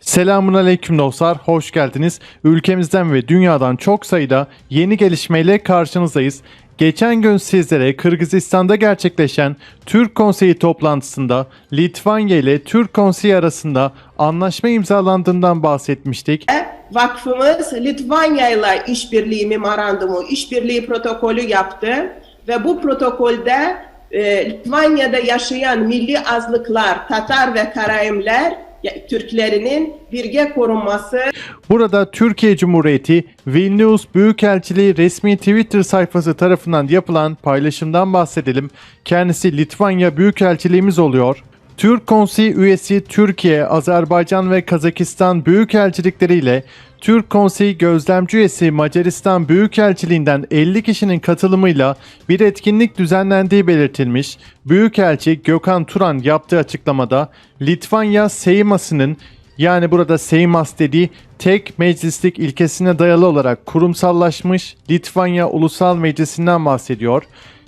Selamun aleyküm dostlar, hoş geldiniz. Ülkemizden ve dünyadan çok sayıda yeni gelişmeyle karşınızdayız. Geçen gün sizlere Kırgızistan'da gerçekleşen Türk Konseyi toplantısında Litvanya ile Türk Konseyi arasında anlaşma imzalandığından bahsetmiştik. Vakfımız Litvanya ile işbirliği memorandumu, işbirliği protokolü yaptı ve bu protokolde e, Litvanya'da yaşayan milli azlıklar, Tatar ve Karayimler ya- Türklerinin birge korunması Burada Türkiye Cumhuriyeti Vilnius Büyükelçiliği resmi Twitter sayfası tarafından yapılan paylaşımdan bahsedelim. Kendisi Litvanya Büyükelçiliğimiz oluyor. Türk Konseyi üyesi Türkiye, Azerbaycan ve Kazakistan Büyükelçilikleriyle Türk Konseyi Gözlemci üyesi Macaristan Büyükelçiliğinden 50 kişinin katılımıyla bir etkinlik düzenlendiği belirtilmiş. Büyükelçi Gökhan Turan yaptığı açıklamada Litvanya Seyması'nın yani burada Seymas dediği tek meclislik ilkesine dayalı olarak kurumsallaşmış Litvanya Ulusal Meclisi'nden bahsediyor.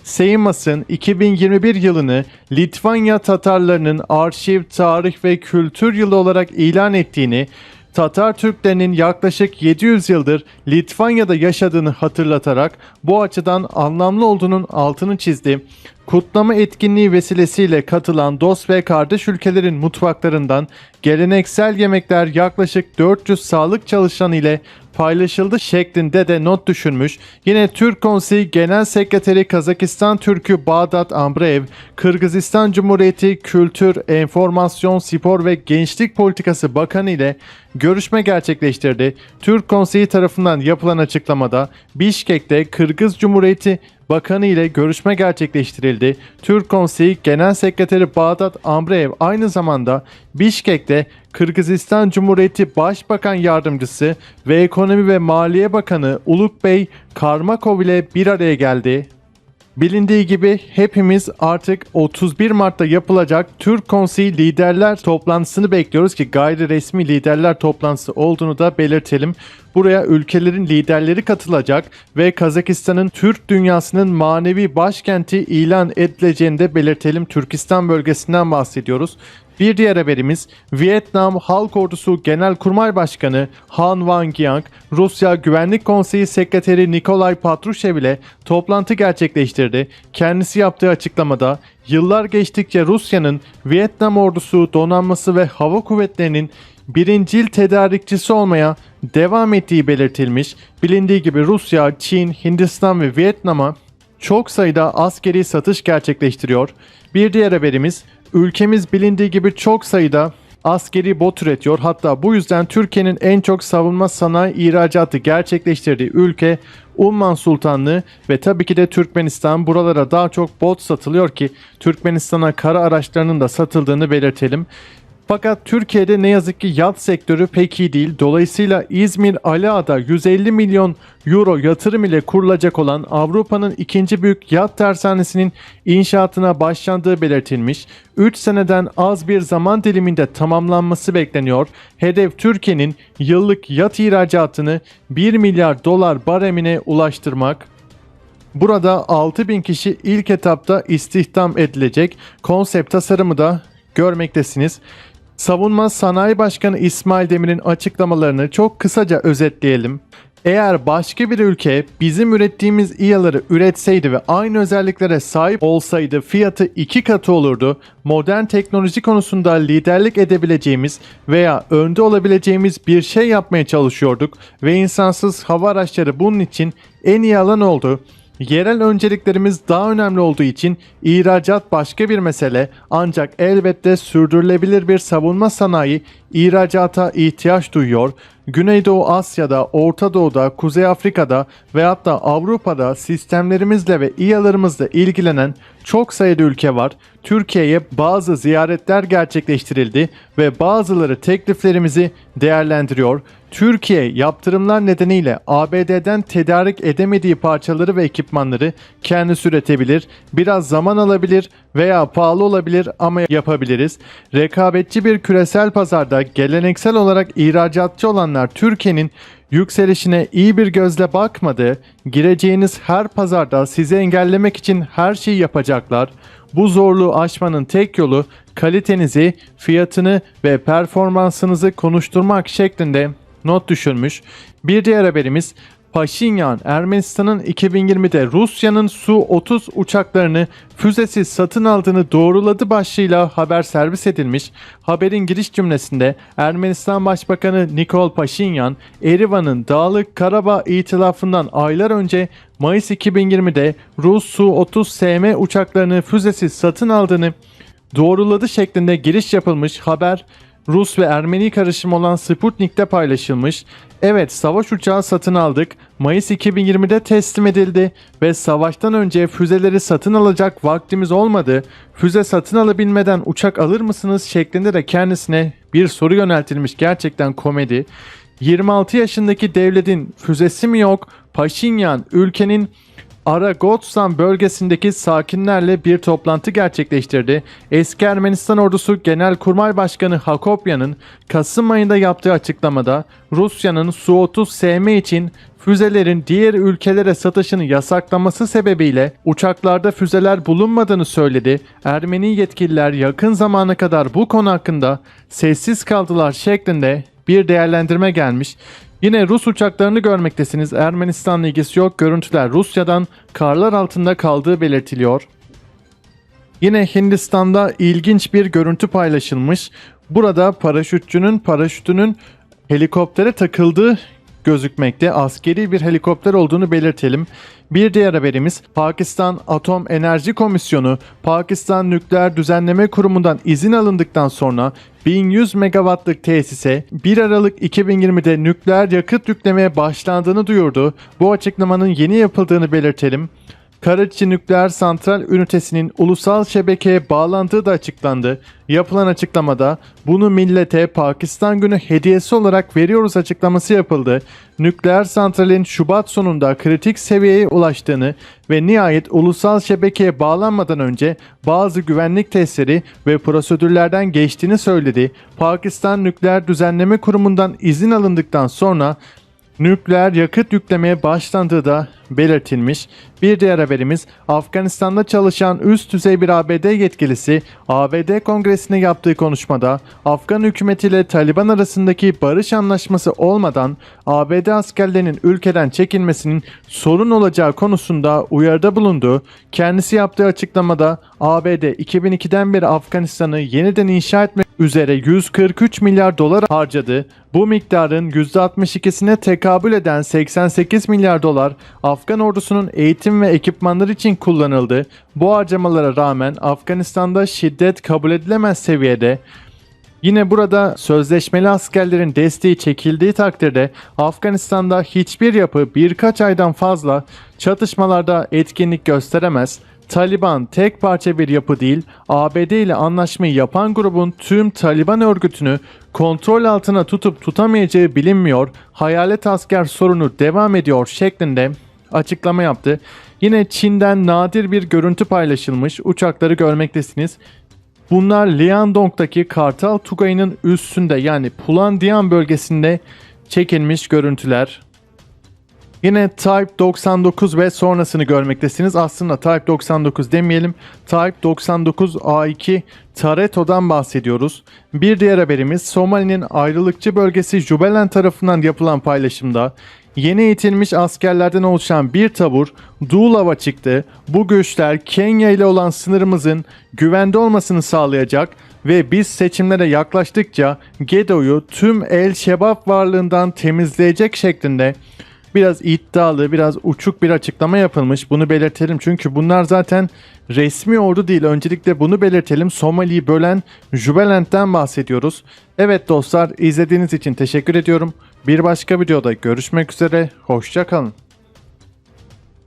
Seymas'ın 2021 yılını Litvanya Tatarlarının arşiv, tarih ve kültür yılı olarak ilan ettiğini, Tatar Türklerinin yaklaşık 700 yıldır Litvanya'da yaşadığını hatırlatarak bu açıdan anlamlı olduğunun altını çizdi. Kutlama etkinliği vesilesiyle katılan dost ve kardeş ülkelerin mutfaklarından geleneksel yemekler yaklaşık 400 sağlık çalışanı ile paylaşıldı şeklinde de not düşürmüş. Yine Türk Konseyi Genel Sekreteri Kazakistan Türk'ü Bağdat Ambreev, Kırgızistan Cumhuriyeti Kültür, Enformasyon, Spor ve Gençlik Politikası Bakanı ile görüşme gerçekleştirdi. Türk Konseyi tarafından yapılan açıklamada Bişkek'te Kırgız Cumhuriyeti Bakanı ile görüşme gerçekleştirildi. Türk Konseyi Genel Sekreteri Bağdat Ambreev aynı zamanda Bişkek'te Kırgızistan Cumhuriyeti Başbakan Yardımcısı ve Ekonomi ve Maliye Bakanı Uluk Bey Karmakov ile bir araya geldi. Bilindiği gibi hepimiz artık 31 Mart'ta yapılacak Türk Konseyi Liderler Toplantısını bekliyoruz ki gayri resmi liderler toplantısı olduğunu da belirtelim. Buraya ülkelerin liderleri katılacak ve Kazakistan'ın Türk dünyasının manevi başkenti ilan edileceğini de belirtelim. Türkistan bölgesinden bahsediyoruz. Bir diğer haberimiz Vietnam Halk Ordusu Genelkurmay Başkanı Han Wang-yang, Rusya Güvenlik Konseyi Sekreteri Nikolay Patrushev ile toplantı gerçekleştirdi. Kendisi yaptığı açıklamada yıllar geçtikçe Rusya'nın Vietnam ordusu, donanması ve hava kuvvetlerinin birincil tedarikçisi olmaya devam ettiği belirtilmiş. Bilindiği gibi Rusya, Çin, Hindistan ve Vietnam'a çok sayıda askeri satış gerçekleştiriyor. Bir diğer haberimiz ülkemiz bilindiği gibi çok sayıda askeri bot üretiyor. Hatta bu yüzden Türkiye'nin en çok savunma sanayi ihracatı gerçekleştirdiği ülke Umman Sultanlığı ve tabii ki de Türkmenistan. Buralara daha çok bot satılıyor ki Türkmenistan'a kara araçlarının da satıldığını belirtelim. Fakat Türkiye'de ne yazık ki yat sektörü pek iyi değil. Dolayısıyla İzmir Aliağa'da 150 milyon euro yatırım ile kurulacak olan Avrupa'nın ikinci büyük yat tersanesinin inşaatına başlandığı belirtilmiş. 3 seneden az bir zaman diliminde tamamlanması bekleniyor. Hedef Türkiye'nin yıllık yat ihracatını 1 milyar dolar baremine ulaştırmak. Burada 6000 kişi ilk etapta istihdam edilecek. Konsept tasarımı da görmektesiniz. Savunma Sanayi Başkanı İsmail Demir'in açıklamalarını çok kısaca özetleyelim. Eğer başka bir ülke bizim ürettiğimiz İHA'ları üretseydi ve aynı özelliklere sahip olsaydı fiyatı iki katı olurdu. Modern teknoloji konusunda liderlik edebileceğimiz veya önde olabileceğimiz bir şey yapmaya çalışıyorduk ve insansız hava araçları bunun için en iyi alan oldu. Yerel önceliklerimiz daha önemli olduğu için ihracat başka bir mesele ancak elbette sürdürülebilir bir savunma sanayi ihracata ihtiyaç duyuyor. Güneydoğu Asya'da, Orta Doğu'da, Kuzey Afrika'da ve hatta Avrupa'da sistemlerimizle ve İHA'larımızla ilgilenen çok sayıda ülke var. Türkiye'ye bazı ziyaretler gerçekleştirildi ve bazıları tekliflerimizi değerlendiriyor. Türkiye yaptırımlar nedeniyle ABD'den tedarik edemediği parçaları ve ekipmanları kendisi üretebilir. Biraz zaman alabilir veya pahalı olabilir ama yapabiliriz. Rekabetçi bir küresel pazarda geleneksel olarak ihracatçı olanlar Türkiye'nin yükselişine iyi bir gözle bakmadı. Gireceğiniz her pazarda sizi engellemek için her şeyi yapacaklar. Bu zorluğu aşmanın tek yolu kalitenizi, fiyatını ve performansınızı konuşturmak şeklinde not düşürmüş. Bir diğer haberimiz Paşinyan Ermenistan'ın 2020'de Rusya'nın Su-30 uçaklarını füzesiz satın aldığını doğruladı başlığıyla haber servis edilmiş. Haberin giriş cümlesinde Ermenistan Başbakanı Nikol Paşinyan, Erivan'ın Dağlık Karabağ itilafından aylar önce Mayıs 2020'de Rus Su-30 SM uçaklarını füzesiz satın aldığını doğruladı şeklinde giriş yapılmış haber Rus ve Ermeni karışımı olan Sputnik'te paylaşılmış. Evet savaş uçağı satın aldık. Mayıs 2020'de teslim edildi ve savaştan önce füzeleri satın alacak vaktimiz olmadı. Füze satın alabilmeden uçak alır mısınız şeklinde de kendisine bir soru yöneltilmiş gerçekten komedi. 26 yaşındaki devletin füzesi mi yok? Paşinyan ülkenin Aragotsan bölgesindeki sakinlerle bir toplantı gerçekleştirdi. Eski Ermenistan ordusu Genelkurmay Başkanı Hakopyan'ın Kasım ayında yaptığı açıklamada Rusya'nın Su-30 SM için füzelerin diğer ülkelere satışını yasaklaması sebebiyle uçaklarda füzeler bulunmadığını söyledi. Ermeni yetkililer yakın zamana kadar bu konu hakkında sessiz kaldılar şeklinde bir değerlendirme gelmiş. Yine Rus uçaklarını görmektesiniz. Ermenistan'la ilgisi yok. Görüntüler Rusya'dan karlar altında kaldığı belirtiliyor. Yine Hindistan'da ilginç bir görüntü paylaşılmış. Burada paraşütçünün paraşütünün helikoptere takıldığı gözükmekte. Askeri bir helikopter olduğunu belirtelim. Bir diğer haberimiz Pakistan Atom Enerji Komisyonu Pakistan Nükleer Düzenleme Kurumu'ndan izin alındıktan sonra 1100 megawattlık tesise 1 Aralık 2020'de nükleer yakıt yüklemeye başlandığını duyurdu. Bu açıklamanın yeni yapıldığını belirtelim. Karaçi Nükleer Santral Ünitesi'nin ulusal şebekeye bağlandığı da açıklandı. Yapılan açıklamada bunu millete Pakistan Günü hediyesi olarak veriyoruz açıklaması yapıldı. Nükleer santralin Şubat sonunda kritik seviyeye ulaştığını ve nihayet ulusal şebekeye bağlanmadan önce bazı güvenlik testleri ve prosedürlerden geçtiğini söyledi. Pakistan Nükleer Düzenleme Kurumu'ndan izin alındıktan sonra nükleer yakıt yüklemeye başlandığı da belirtilmiş. Bir diğer haberimiz Afganistan'da çalışan üst düzey bir ABD yetkilisi ABD Kongresi'ne yaptığı konuşmada Afgan hükümetiyle Taliban arasındaki barış anlaşması olmadan ABD askerlerinin ülkeden çekilmesinin sorun olacağı konusunda uyarıda bulundu. Kendisi yaptığı açıklamada ABD 2002'den beri Afganistan'ı yeniden inşa etmek üzere 143 milyar dolar harcadı. Bu miktarın %62'sine tekabül eden 88 milyar dolar Afgan ordusunun eğitim ve ekipmanları için kullanıldı. Bu harcamalara rağmen Afganistan'da şiddet kabul edilemez seviyede. Yine burada sözleşmeli askerlerin desteği çekildiği takdirde Afganistan'da hiçbir yapı birkaç aydan fazla çatışmalarda etkinlik gösteremez. Taliban tek parça bir yapı değil, ABD ile anlaşmayı yapan grubun tüm Taliban örgütünü kontrol altına tutup tutamayacağı bilinmiyor, hayalet asker sorunu devam ediyor şeklinde açıklama yaptı. Yine Çin'den nadir bir görüntü paylaşılmış, uçakları görmektesiniz. Bunlar Liandong'daki Kartal Tugayı'nın üstünde yani Pulandian bölgesinde çekilmiş görüntüler. Yine Type 99 ve sonrasını görmektesiniz. Aslında Type 99 demeyelim. Type 99 A2 Tareto'dan bahsediyoruz. Bir diğer haberimiz Somali'nin ayrılıkçı bölgesi Jubaland tarafından yapılan paylaşımda yeni eğitilmiş askerlerden oluşan bir tabur Dulav'a çıktı. Bu göçler Kenya ile olan sınırımızın güvende olmasını sağlayacak ve biz seçimlere yaklaştıkça Gedo'yu tüm El Şebab varlığından temizleyecek şeklinde biraz iddialı, biraz uçuk bir açıklama yapılmış. Bunu belirtelim çünkü bunlar zaten resmi ordu değil. Öncelikle bunu belirtelim. Somali'yi bölen Jubalent'ten bahsediyoruz. Evet dostlar izlediğiniz için teşekkür ediyorum. Bir başka videoda görüşmek üzere. Hoşçakalın.